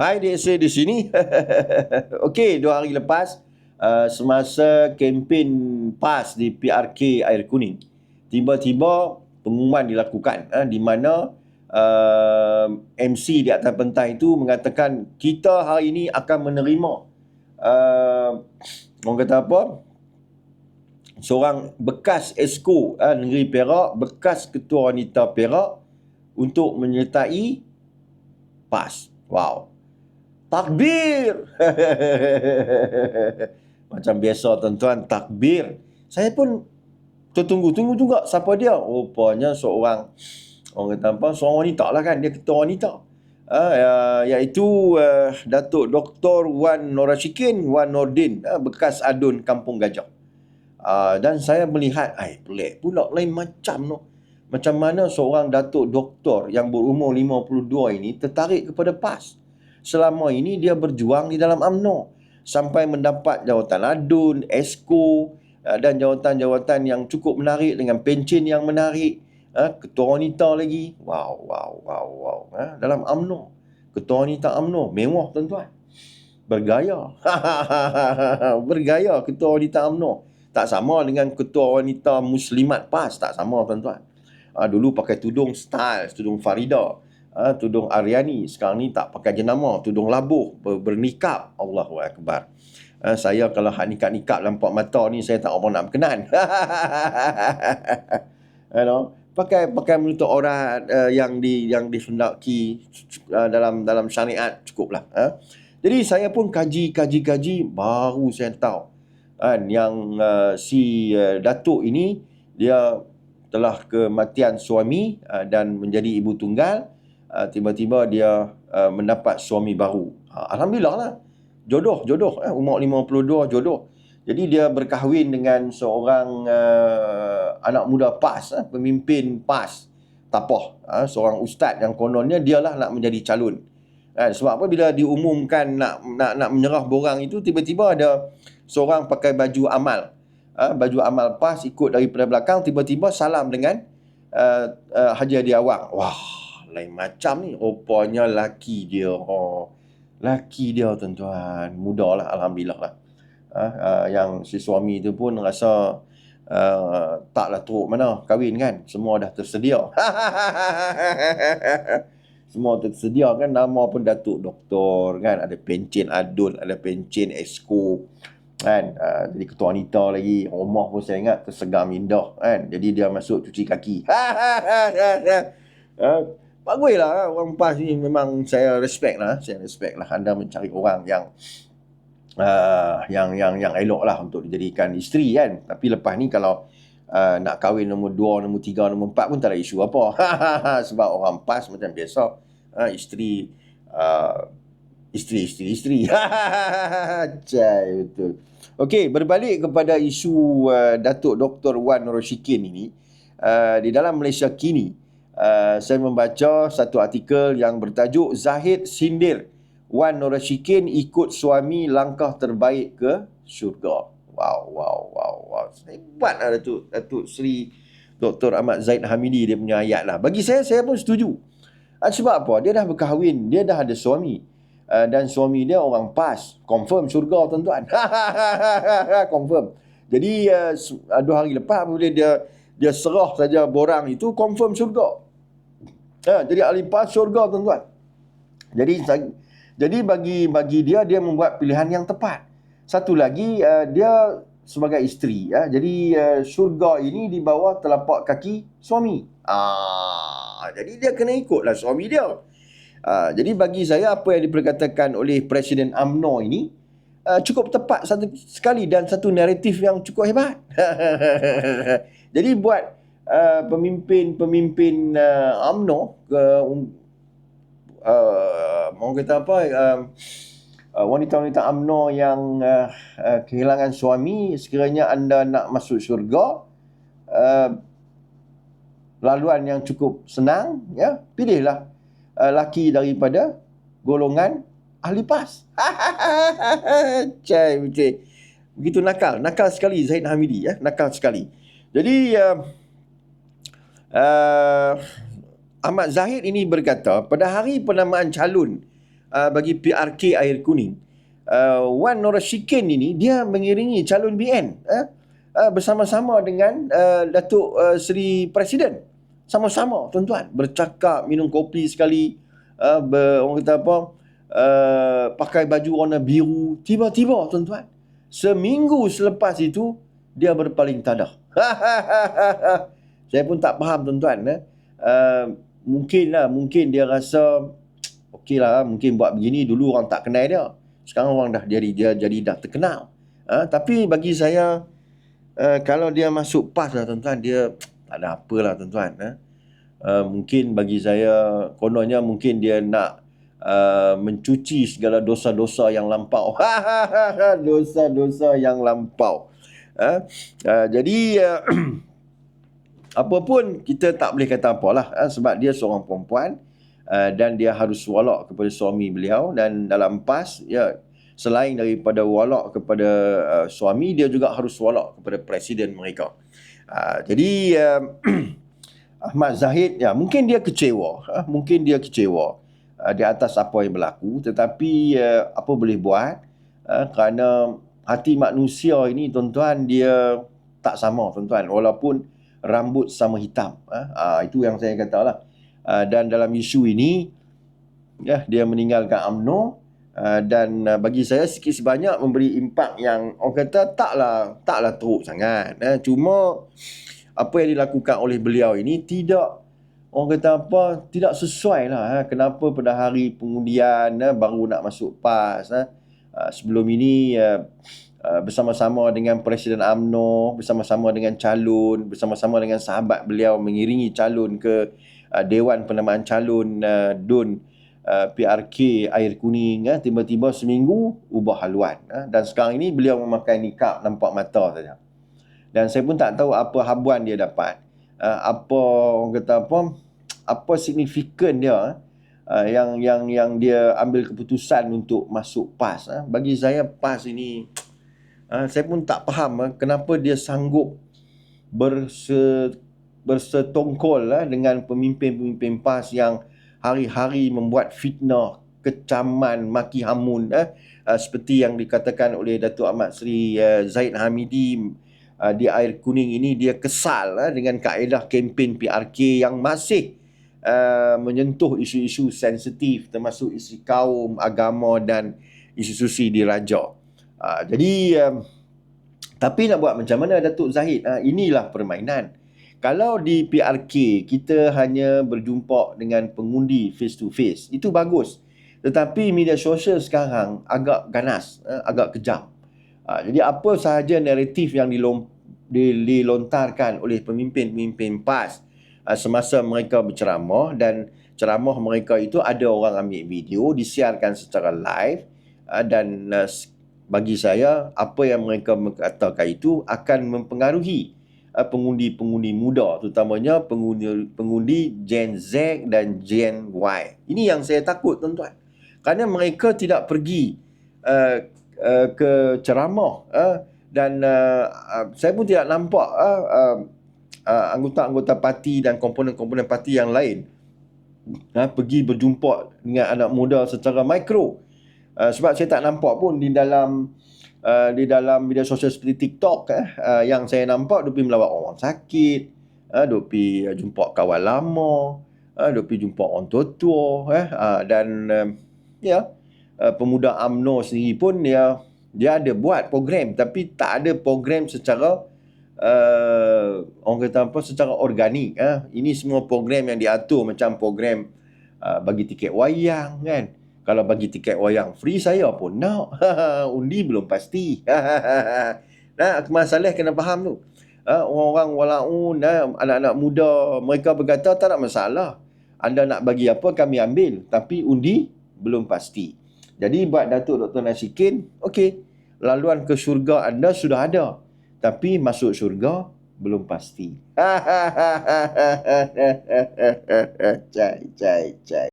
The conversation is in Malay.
Hai saya di sini. Okey, dua hari lepas uh, semasa kempen PAS di PRK Air Kuning, tiba-tiba pengumuman dilakukan uh, di mana uh, MC di atas pentas itu mengatakan kita hari ini akan menerima uh, orang kata apa? Seorang bekas esko uh, negeri Perak, bekas ketua wanita Perak untuk menyertai PAS. Wow takbir. Macam biasa tuan-tuan, takbir. Saya pun tertunggu-tunggu juga siapa dia. Rupanya seorang, orang kata apa, seorang wanita lah kan. Dia ketua wanita. Uh, iaitu uh, Datuk Dr. Wan Norashikin Wan Nordin, uh, bekas adun Kampung Gajah. Uh, dan saya melihat, ay, pelik pula lain macam no. Macam mana seorang Datuk Doktor yang berumur 52 ini tertarik kepada PAS selama ini dia berjuang di dalam UMNO sampai mendapat jawatan adun, esko uh, dan jawatan-jawatan yang cukup menarik dengan pencen yang menarik. Uh, ketua wanita lagi. Wow, wow, wow, wow. Uh, dalam UMNO. Ketua wanita UMNO. Mewah tuan-tuan. Bergaya. Bergaya ketua wanita UMNO. Tak sama dengan ketua wanita muslimat PAS. Tak sama tuan-tuan. Uh, dulu pakai tudung style, tudung Farida uh, tudung Aryani sekarang ni tak pakai jenama tudung labuh ber- bernikap Allahu akbar. Uh, saya kalau hak nikap-nikap lampak mata ni saya tak apa nak berkenan. You know pakai pakai menutup aurat uh, yang di yang disendaki uh, dalam dalam syariat cukuplah uh. jadi saya pun kaji kaji kaji baru saya tahu. Kan yang uh, si uh, datuk ini dia telah kematian suami uh, dan menjadi ibu tunggal uh, tiba-tiba dia uh, mendapat suami baru. Uh, Alhamdulillah lah. Jodoh, jodoh. Eh, umur 52, jodoh. Jadi dia berkahwin dengan seorang uh, anak muda PAS, eh, pemimpin PAS. Tapah. Uh, seorang ustaz yang kononnya dialah nak menjadi calon. Uh, sebab apa bila diumumkan nak nak nak menyerah borang itu, tiba-tiba ada seorang pakai baju amal. Uh, baju amal PAS ikut daripada belakang, tiba-tiba salam dengan uh, uh, Haji Adi Awang. Wah, lain macam ni. Rupanya laki dia oh laki dia tuan-tuan muda lah alhamdulillah lah. Ha, uh, yang si suami tu pun rasa uh, taklah teruk mana kahwin kan. Semua dah tersedia. Semua tersedia kan. Nama pun datuk doktor kan. Ada pencen adun ada pencen esko kan. Uh, jadi ketua wanita lagi. Rumah pun saya ingat tersegar mindah kan. Jadi dia masuk cuci kaki. Uh, bagus lah orang PAS ni memang saya respect lah saya respect lah anda mencari orang yang uh, yang yang yang elok lah untuk dijadikan isteri kan. Tapi lepas ni kalau uh, nak kahwin nombor 2, nombor 3, nombor 4 pun tak ada isu apa. Sebab orang PAS macam biasa uh, isteri uh, isteri isteri isteri. Cai betul. Okey, berbalik kepada isu uh, Datuk Dr. Wan Roshikin ini, uh, di dalam Malaysia kini, Uh, saya membaca satu artikel yang bertajuk Zahid Sindir Wan Norashikin ikut suami langkah terbaik ke syurga. Wow, wow, wow, wow. Hebat lah Datuk, Datuk Seri Dr. Ahmad Zaid Hamidi dia punya ayat lah. Bagi saya, saya pun setuju. Uh, sebab apa? Dia dah berkahwin, dia dah ada suami. Uh, dan suami dia orang pas. Confirm syurga tuan-tuan. Confirm. Jadi uh, dua hari lepas dia dia serah saja borang itu confirm syurga. Ha, jadi ahli pas syurga tuan-tuan. Jadi jadi bagi bagi dia dia membuat pilihan yang tepat. Satu lagi uh, dia sebagai isteri ya. Jadi uh, syurga ini di bawah telapak kaki suami. Ah, jadi dia kena ikutlah suami dia. Uh, jadi bagi saya apa yang diperkatakan oleh Presiden AMNO ini uh, cukup tepat satu sekali dan satu naratif yang cukup hebat. jadi buat Uh, pemimpin-pemimpin uh, UMNO ke um, uh, mau kata apa uh, uh, wanita-wanita UMNO yang uh, uh, kehilangan suami sekiranya anda nak masuk syurga uh, laluan yang cukup senang ya pilihlah uh, laki daripada golongan ahli pas. Cai. Begitu nakal. Nakal sekali Zaid Hamidi ya. Nakal sekali. Jadi uh, uh, Ahmad Zahid ini berkata pada hari penamaan calon uh, bagi PRK Air Kuning. Uh, Wan Norashikin ini dia mengiringi calon BN uh, uh, bersama-sama dengan uh, Datuk uh, Seri Presiden. Sama-sama tuan-tuan bercakap minum kopi sekali uh, ber, orang kata apa uh, pakai baju warna biru tiba-tiba tuan-tuan seminggu selepas itu dia berpaling tadah. Saya pun tak faham tuan-tuan eh. Uh, mungkin lah mungkin dia rasa okey lah mungkin buat begini dulu orang tak kenal dia sekarang orang dah jadi dia jadi dah terkenal uh, tapi bagi saya uh, kalau dia masuk pas lah tuan-tuan dia tak ada apa lah tuan-tuan uh. Uh, mungkin bagi saya kononnya mungkin dia nak uh, mencuci segala dosa-dosa yang lampau dosa-dosa yang lampau uh, uh, jadi uh, apa pun kita tak boleh kata apalah uh, sebab dia seorang perempuan uh, dan dia harus walak kepada suami beliau. Dan dalam PAS ya selain daripada walak kepada uh, suami dia juga harus walak kepada presiden mereka. Uh, jadi uh, Ahmad Zahid ya mungkin dia kecewa ha, mungkin dia kecewa uh, di atas apa yang berlaku. Tetapi uh, apa boleh buat? Uh, kerana hati manusia ini tuan-tuan dia tak sama tuan-tuan. Walaupun rambut sama hitam. Uh, uh, itu yang saya katalah uh, dan dalam isu ini ya dia meninggalkan AMNO uh, dan uh, bagi saya sikit sebanyak memberi impak yang orang kata taklah taklah teruk sangat uh, cuma apa yang dilakukan oleh beliau ini tidak orang kata apa tidak sesuai lah ha. kenapa pada hari pengundian ha, baru nak masuk PAS ha. Uh, sebelum ini uh, uh, bersama-sama dengan Presiden AMNO bersama-sama dengan calon bersama-sama dengan sahabat beliau mengiringi calon ke uh, Dewan Penamaan Calon uh, DUN uh, PRK Air Kuning uh, tiba-tiba seminggu ubah haluan uh, dan sekarang ini beliau memakai nikah nampak mata saja dan saya pun tak tahu apa habuan dia dapat uh, apa orang kata apa apa signifikan dia uh, yang yang yang dia ambil keputusan untuk masuk PAS uh. bagi saya PAS ini uh, saya pun tak faham uh, kenapa dia sanggup berse bersetongkol uh, dengan pemimpin-pemimpin PAS yang hari-hari membuat fitnah kecaman maki hamun uh, uh, seperti yang dikatakan oleh Datuk Ahmad Seri uh, Zaid Hamidi uh, di air kuning ini dia kesal uh, dengan kaedah kempen PRK yang masih uh, menyentuh isu-isu sensitif termasuk isu kaum, agama dan isu susi di raja. Uh, jadi um, tapi nak buat macam mana Datuk Zahid? Uh, inilah permainan. Kalau di PRK kita hanya berjumpa dengan pengundi face to face, itu bagus. Tetapi media sosial sekarang agak ganas, uh, agak kejam. Ha, jadi apa sahaja naratif yang dilom, dilontarkan oleh pemimpin-pemimpin PAS ha, semasa mereka berceramah dan ceramah mereka itu ada orang ambil video disiarkan secara live ha, dan uh, bagi saya apa yang mereka mengatakan itu akan mempengaruhi uh, pengundi-pengundi muda terutamanya pengundi pengundi Gen Z dan Gen Y. Ini yang saya takut tuan-tuan. Kerana mereka tidak pergi uh, uh, ke ceramah uh, dan uh, uh, saya pun tidak nampak uh, uh, uh, anggota-anggota parti dan komponen-komponen parti yang lain uh, pergi berjumpa dengan anak muda secara mikro uh, sebab saya tak nampak pun di dalam uh, di dalam media sosial seperti TikTok uh, uh, yang saya nampak dia pergi melawat orang sakit uh, dia pergi uh, jumpa kawan lama uh, dia pergi jumpa orang tua-tua uh, uh, dan uh, ya yeah, uh, pemuda AMNO sendiri pun dia dia ada buat program tapi tak ada program secara uh, orang kata apa secara organik uh. ini semua program yang diatur macam program uh, bagi tiket wayang kan kalau bagi tiket wayang free saya pun nak undi belum pasti nah masalah kena faham tu uh, orang-orang walaun uh, anak-anak muda mereka berkata tak ada masalah anda nak bagi apa kami ambil tapi undi belum pasti jadi buat Datuk Dr. Nasikin, okey, laluan ke syurga anda sudah ada. Tapi masuk syurga belum pasti. cai, cai, cai.